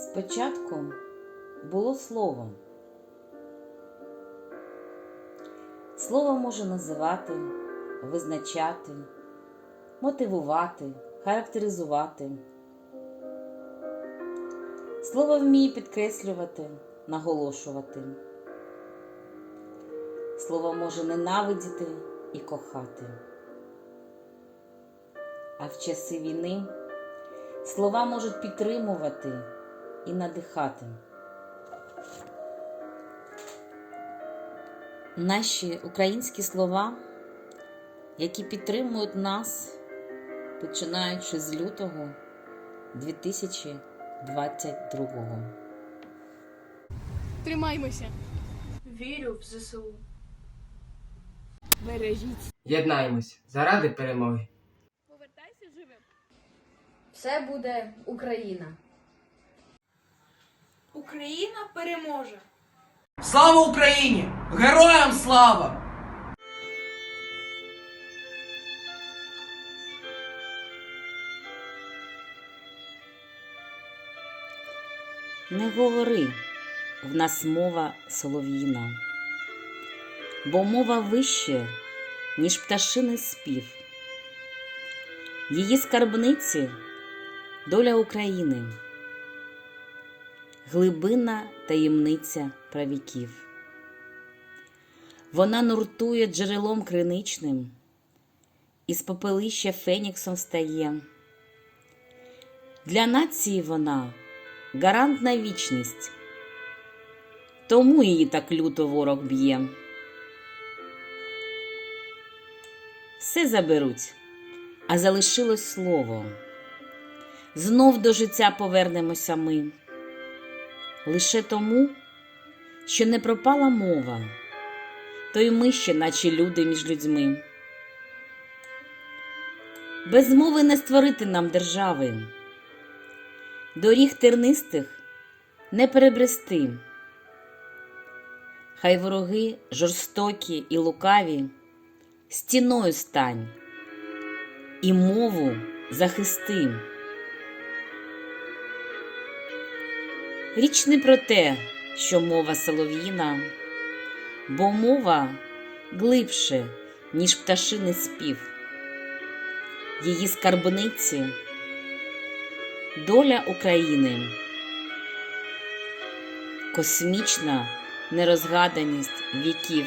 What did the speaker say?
Спочатку було слово. Слово може називати, визначати, мотивувати, характеризувати. Слово вміє підкреслювати, наголошувати. Слово може ненавидіти і кохати. А в часи війни слова можуть підтримувати і надихати. Наші українські слова, які підтримують нас, починаючи з лютого 2022 Тримаймося. Вірю в ЗСУ. Бережіть. Єднаємось заради перемоги. Повертайся живим. Все буде Україна. Україна переможе. Слава Україні! Героям слава! Не говори, в нас мова солов'їна, бо мова вище, ніж пташиний спів. Її скарбниці доля України, глибинна таємниця правіків. Вона нуртує джерелом криничним, із попелища феніксом встає. Для нації вона гарант на вічність, тому її так люто ворог б'є. Все заберуть, а залишилось слово. Знов до життя повернемося ми. Лише тому, що не пропала мова, то й ми ще, наче люди між людьми. Без мови не створити нам держави доріг тернистих не перебрести. Хай вороги жорстокі і лукаві, стіною стань і мову захисти. Річ не про те, що мова солов'їна, бо мова глибше, ніж пташиний спів. Її скарбниці Доля України. Космічна нерозгаданість віків.